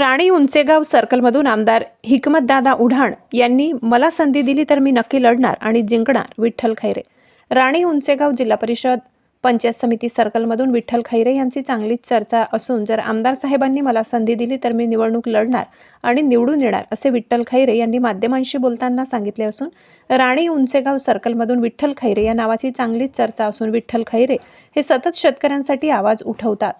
राणी उंचेगाव सर्कलमधून आमदार हिकमतदादा उढाण यांनी मला संधी दिली तर मी नक्की लढणार आणि जिंकणार विठ्ठल खैरे. राणी उंचेगाव जिल्हा परिषद पंचायत समिती सर्कलमधून विठ्ठल खैरे यांची चांगलीच चर्चा असून जर आमदार साहेबांनी मला संधी दिली तर मी निवडणूक लढणार आणि निवडून येणार असे विठ्ठल खैरे यांनी माध्यमांशी बोलताना सांगितले असून राणी उंचेगाव सर्कलमधून विठ्ठल खैरे या नावाची चांगलीच चर्चा असून विठ्ठल खैरे हे सतत शेतकऱ्यांसाठी आवाज उठवतात.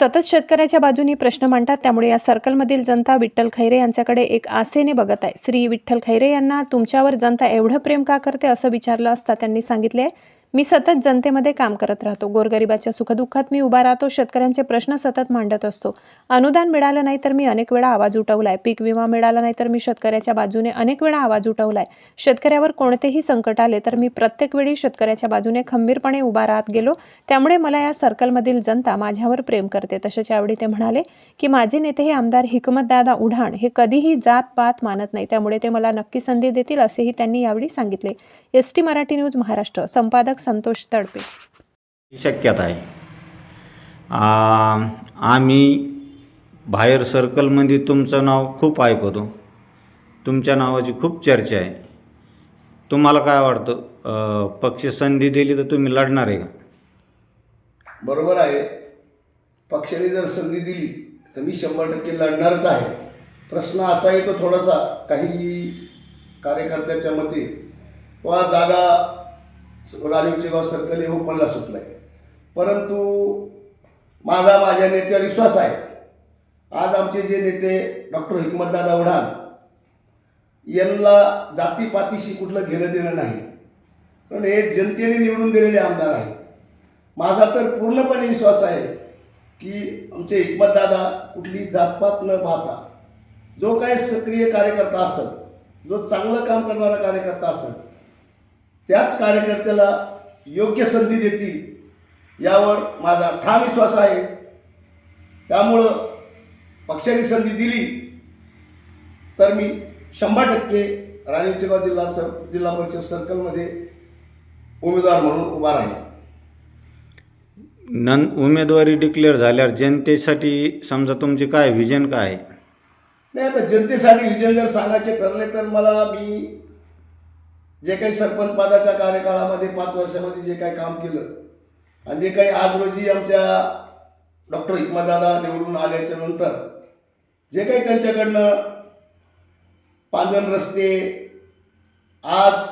सतत शेतकऱ्याच्या बाजूनी प्रश्न मांडतात. त्यामुळे या सर्कलमधील जनता विठ्ठल खैरे यांच्याकडे एक आसेने बघत आहे. श्री विठ्ठल खैरे यांना तुमच्यावर जनता एवढं प्रेम का करते असं विचारलं असता त्यांनी सांगितले मी सतत जनतेमध्ये काम करत राहतो. गोरगरिबाच्या सुखदुःखात मी उभा राहतो. शेतकऱ्यांचे प्रश्न सतत मांडत असतो. अनुदान मिळालं नाही तर मी अनेक वेळा आवाज उठवलाय. पीक विमा मिळाला नाही तर मी शेतकऱ्याच्या बाजूने अनेक वेळा आवाज उठवलाय. शेतकऱ्यावर कोणतेही संकट आले तर मी प्रत्येक वेळी शेतकऱ्याच्या बाजूने खंबीरपणे उभा राहत गेलो. त्यामुळे मला या सर्कलमधील जनता माझ्यावर प्रेम करते. तसेच यावेळी ते म्हणाले की माझे नेते हे आमदार हिकमतदादा उढाण हे कधीही जात पात मानत नाही. त्यामुळे ते मला नक्की संधी देतील असेही त्यांनी यावेळी सांगितले. S T Marathi news Maharashtra. संपादक संतोष तडपे. ही शक्यता आहे. आ, आम्ही बाहेर सर्कलमध्ये तुमचं नाव खूप ऐकतो. तुमच्या नावाची खूप चर्चा आहे. तुम्हाला काय वाटतं? अ, पक्ष संधी दिली तर तुम्ही लढणार आहे का? बरोबर आहे. पक्षाने जर संधी दिली तर मी शंभर टक्के लढणारच आहे. प्रश्न असा येतो थोडासा काही कार्यकर्त्याच्या मते वा जागा राजीव गाव सर्कल हे ओपनला सुटलं आहे परंतु माझा माझ्या नेत्यावर विश्वास आहे. आज आमचे जे नेते डॉक्टर हिकमतदादा उडान यांना जातीपातीशी कुठलं घेणं देणं नाही. कारण हे जनतेने निवडून दिलेले आमदार आहेत. माझा तर पूर्णपणे विश्वास आहे की आमचे हिकमतदादा कुठली जातपात न पाहता जो काय सक्रिय कार्यकर्ता असेल जो चांगलं काम करणारा कार्यकर्ता असेल त्याच कार्यकर्त्याला योग्य संधी देतील यावर माझा ठाम विश्वास आहे. त्यामुळं पक्षाने संधी दिली तर मी शंभर टक्के राणीचेगाव जिल्हा सर जिल्हा परिषद सर्कलमध्ये उमेदवार म्हणून उभा राहील नन उमेदवारी डिक्लेअर झाल्यावर जनतेसाठी समजा तुमचे काय व्हिजन काय? आहे नाही आता जनतेसाठी विजन जर सांगायचे ठरले तर मला मी जे काही सरपंच पदाच्या कार्यकाळामध्ये पाच वर्षामध्ये जे काही काम केलं आणि जे काही आज रोजी आमच्या डॉक्टर हिकमतदादा निवडून आल्याच्यानंतर जे काही त्यांच्याकडनं पांजण रस्ते आज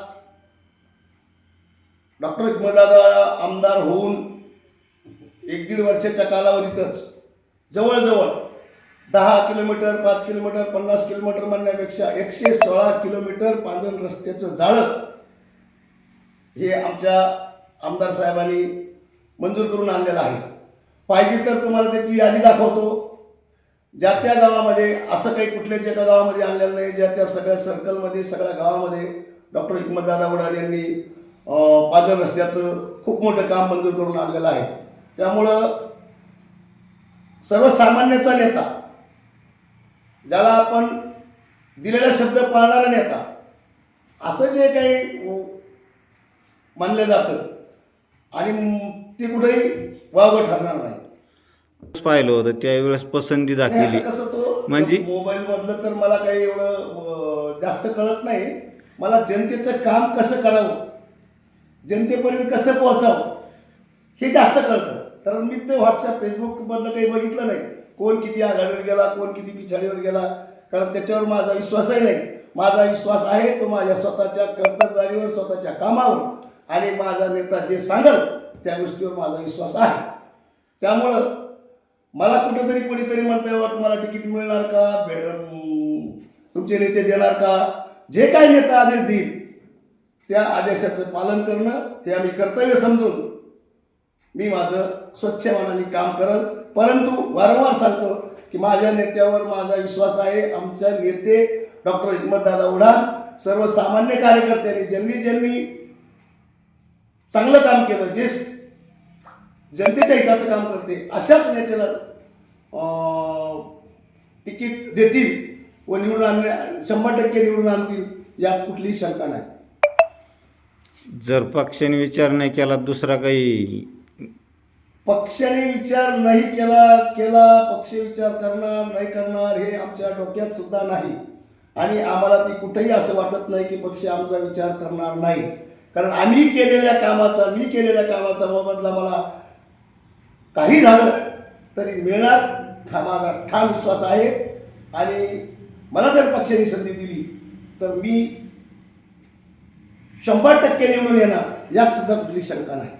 डॉक्टर हिकमतदादा आमदार होऊन एक दीड वर्षाच्या कालावधीतच जवळजवळ दहा किलोमीटर पाच किलोमीटर पन्नास किलोमीटर म्हणण्यापेक्षा एकशे सोळा किलोमीटर पांजण रस्त्याचं जाळं हे आमच्या आमदार साहेबांनी मंजूर करून आणलेलं आहे. पाहिजे तर तुम्हाला त्याची यादी दाखवतो. ज्या त्या गावामध्ये असं काही कुठल्याच एका गावामध्ये आणलेलं नाही ज्या त्या सगळ्या सर्कलमध्ये सगळ्या गावामध्ये डॉक्टर हिकमतदादा उडाल यांनी पादर रस्त्याचं खूप मोठं काम मंजूर करून आणलेलं आहे. त्यामुळं सर्वसामान्याचा नेता ज्याला आपण दिलेला शब्द पाळणारा नेता असं जे काही मानलं जातं आणि ते कुठेही वावगं ठरणार नाही. पाहिलं होतं त्यावेळेस पसंती दाखवली. कसं तो म्हणजे- मोबाईल मधलं तर मला काही एवढं जास्त कळत नाही. मला जनतेचं काम कसं करावं? जनतेपर्यंत कसं पोहोचावं? हे जास्त कळतं. कारण मी ते व्हॉट्सअप फेसबुकमधलं काही बघितलं नाही. कोण किती आघाडीवर गेला कोण किती पिछाडीवर गेला? कारण त्याच्यावर माझा विश्वासही नाही. माझा विश्वास आहे तो माझ्या स्वतःच्या कर्तव्यावर स्वतःच्या कामावर. आणि माझा नेता जे सांगल त्या गोष्टीवर माझा विश्वास आहे. त्यामुळं मला कुठेतरी कोणीतरी म्हणतंय "वा, तुम्हाला तिकीट मिळणार का? तुमचे नेते देणार का? जे काही नेता आदेश देईल त्या आदेशाचं पालन करणं हे आम्ही कर्तव्य समजून मी माझं स्वच्छ मनाने काम करल. परंतु वारंवार सांगतो की माझ्या नेत्यावर माझा विश्वास आहे. आमच्या नेते डॉक्टर हिम्मतदादा उडान सर्वसामान्य कार्यकर्त्यांनी ज्यांनी ज्यांनी चांगलं काम केलं जे जनतेच्या हिताचं काम करते अशाच नेत्याला तिकीट देतील व निवडून आणण्या शंभर टक्के निवडून आणतील यात कुठलीही शंका नाही. जर पक्षाने विचार नाही केला दुसरा काही पक्षाने विचार नाही केला केला पक्ष विचार करणार नाही करणार हे आमच्या डोक्यात सुद्धा नाही. आणि आम्हाला ती कुठेही असं वाटत नाही की पक्ष आमचा विचार करणार नाही. कारण आम्ही केलेल्या कामाचा मी केलेल्या कामाचा मोबदला मला काही झालं तरी मिळणार हा माझा ठाम विश्वास आहे. आणि मला जर पक्षाने संधी दिली तर मी शंभर टक्के निवडून येणार यात सुद्धा कुठली शंका नाही.